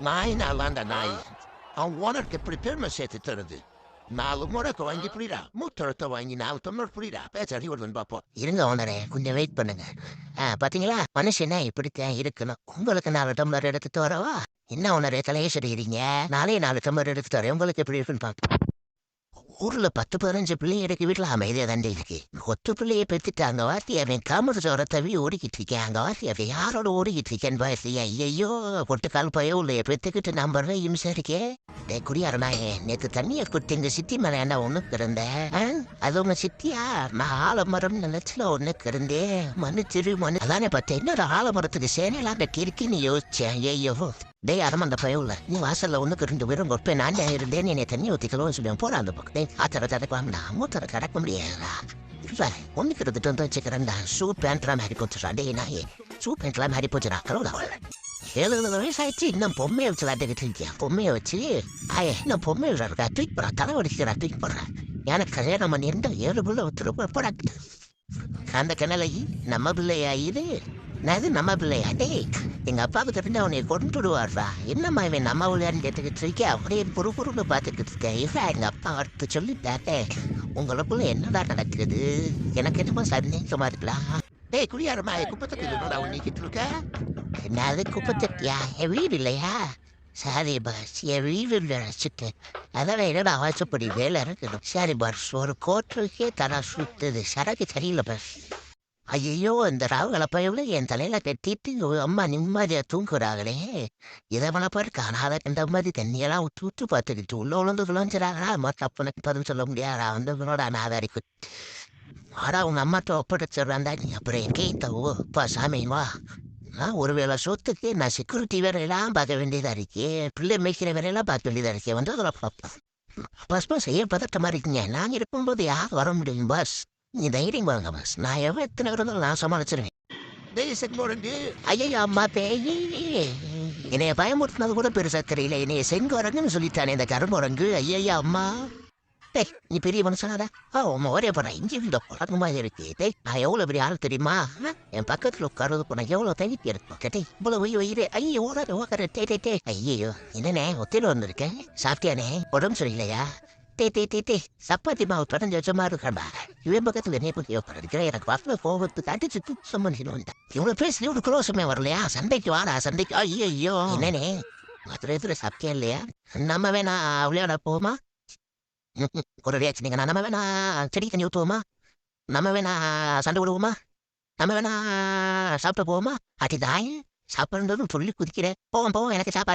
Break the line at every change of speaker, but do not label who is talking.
நாய் நாளாண்ட நாய் அவன் உனக்கு எப்படி பெருமை சேர்த்து தருது நாலு முறைக்கு வாங்கி புரியுதா மூத்தரத்தை வாங்கி நாலு டம்ளர் புரியுதா பேச அறிவுறுதுன்னு பார்ப்போம்
இருங்க ஓனரே கொஞ்சம் வெயிட் பண்ணுங்க ஆ, பாத்தீங்களா மனுஷனா இப்படித்தான் இருக்கணும் உங்களுக்கு நாலு டம்ளர் எடுத்துட்டு வரவா என்ன ஓனரே தலையை சொல்லிடுறீங்க நாளே நாலு டம்ளர் எடுத்துட்டு வரேன் உங்களுக்கு எப்படி இருக்குன்னு பாப்போம் ஊர்ல பத்து பதினஞ்சு பிள்ளைங்க இருக்கு வீட்டுல அமைதியா தாண்டி இருக்கு. ஒத்து பிள்ளைய பெத்துட்டாங்க வாத்தி அவன் காமர் சோற தவி ஓடிக்கிட்டு இருக்கேன். அங்க வாத்தி அவன் யாரோட ஓடிக்கிட்டு இருக்கேன் பாத்தி ஐயோ பொட்டுக்கால் பய உள்ள பெத்துக்கிட்டு நம்புறேன் இம்சம் இருக்கே. டே குடியாரனாயே நேத்து தண்ணிய குட்டி எங்க சித்தி மேல என்ன ஒண்ணு இருந்தேன் அது உங்க சித்தியா? நான் ஆலமரம் நிலத்துல ஒண்ணு கிடந்தேன் மனு திரு மனு அதானே பார்த்தேன். இன்னொரு ஆலமரத்துக்கு சேனையெல்லாம் அந்த கிறுக்கின்னு யோசிச்சேன். ஐயோ டேய் அரமந்த பயவுல நீ வாசல்ல ஒண்ணுக்கு ரெண்டு பேரும் கொப்பை நான் இருந்தேன் என்னை தண்ணி ஊத்திக்கணும் சொல்லி போடா அந்த பக்கம். டேய் ஆத்தர தடக்கலாம் நான் மூத்தர தடக்க முடியாதா இல்ல ஒண்ணுக்கு இருந்துட்டு வந்து வச்சுக்கிறேன்டா. ஷூ பேண்ட்லாம் மாறி போச்சுடா. டேய் நாயே ஷூ பேண்ட்லாம் மாறி போச்சுடா. கலவுடா எழுபது வயசாயிடுச்சு. இன்னும் பொம்மையை வச்சு விளாண்டுக்கிட்டு இருக்கியா? பொம்மையை வச்சு? ஆயே இன்னும் பொம்மை இருக்கா? தூக்கி போடுறா தலை வடிக்கிறா தூக்கி போடுறேன் எனக்கு கல்யாணம் பண்ணி இருந்தா ஏழு பிள்ளை ஒருத்தர் போடா அந்த கிணலை நம்ம பிள்ளையாயிரு. அது நான் இது நம்ம பிள்ளையா டேய் எங்கள் அப்பாவுக்கு தெரிஞ்ச அவனை கொண்டு விடுவார்டா என்னம்மா இவன் நம்ம விளையாடுன்னு கேட்டுக்கிட்டு இருக்கேன் அப்படியே பொறு புருன்னு பார்த்துக்கிட்டு இருக்கேன் இவன் எங்கள் அப்பா அடுத்து சொல்லிட்டாட்டே உங்களுக்குள்ள என்னடா நடக்குது எனக்கு என்னமோ சந்தேகமா இருக்கலாம்
டேய் குடியாரமா குப்பத்துக்கு என்னடா நீக்கிட்டு இருக்க?
என்னது குப்பத்தட்டியா? என் வீடு இல்லையா? சரி பாஸ் என் வீடு நினச்சிட்டேன் அதான் என்னடா அவசப்படி வேலை இருக்குது சரி பாஸ் ஒரு கோட்டருக்கே தரா சுத்துது. சரக்கு சரியில்லை பாஸ் ஐயோ இந்த ராவுகளை பயவுல என் தலையில கட்டிட்டு அம்மா நிம்மதியா தூங்குறாங்களே. இதை மனப்பாரு காணாத இந்த மாதிரி தண்ணியெல்லாம் விட்டு விட்டு பார்த்துக்கிட்டு உள்ள உழந்து விளைஞ்சிடாங்களா அம்மா தப்புனக்கு பதில் சொல்ல முடியாதா? வந்து இவனோட அனாதாரிக்கு ஆடா உங்க அம்மாட்ட ஒப்படைச்சிடுறாண்டா நீ. அப்புறம் கேட்டவோ அப்பா சாமி வா. நான் ஒருவேளை சொத்துக்கு நான் செக்யூரிட்டி வேலையெல்லாம் பார்க்க வேண்டியதா இருக்கே. பிள்ளை மேய்க்கிற வேலையெல்லாம் பார்க்க வேண்டியதா இருக்கே. வந்து அதில் பஸ் பஸ் ஏன் பதட்டமாக இருக்கீங்க. நாங்கள் இருக்கும்போது யார் வர முடியும் பஸ்? நீ தைரியம் வாங்கம்மா நான் எவ்வளோ எத்தனை இருந்தாலும் நான் சமாளிச்சிருவேன்
டேய் செங்கோரங்கு
ஐயோ அம்மா பேய் என்னைய பயமுறுத்தினது கூட பெருசா தெரியல என்னைய செங்குரங்குன்னு சொல்லிட்டானே இந்த கரும்புரங்கு ஐயா அம்மா டேய் நீ பெரிய மனுஷனாடா ஆ உன் ஒரே பண்ண இஞ்சி இந்த போறாங்க மாதிரி இருக்கு டேய் நான் எவ்வளோ பெரிய ஆள் தெரியுமா என் பக்கத்தில் உட்காரது போனா எவ்வளோ தகுதி இருக்கும் கேட்டே இவ்வளோ ஒய் ஒயிரு ஐயோ ஓடாரு ஓக்கார டே டே டே ஐயோ என்னண்ணே ஒத்தையில் வந்திருக்கேன் சாப்பிட்டியானே உடம்பு சரியில்லையா டே டே டே டே சப்பாத்தி மாவு தொடர்ந்து வச்ச மாதிரி இருக்கா இவன் பக்கத்துல என்ன போய் உட்காந்துருக்கிறேன் எனக்கு வசல கோபத்துக்கு அடிச்சு துச்சம் பண்ணிடுவேன் இவ்வளவு பேசி இவ்வளவு க்ளோஸுமே வரலையா சண்டைக்கு வாடா சண்டைக்கு ஐயோ ஐயோ என்னனே மதுரை எதிர சாப்பிட்டியா இல்லையா நம்ம வேணா விளையாட போமா ஒரு ரியாக்ஷன் நீங்க நம்ம வேணா செடி தண்ணி ஊற்றுவோமா நம்ம வேணா சண்டை விடுவோமா நம்ம வேணா சாப்பிட்டு போவோமா அடிதாய் சாப்பிடுறதும் சொல்லி குதிக்கிறேன் போவோம் போவோம் எனக்கு சாப்பாடு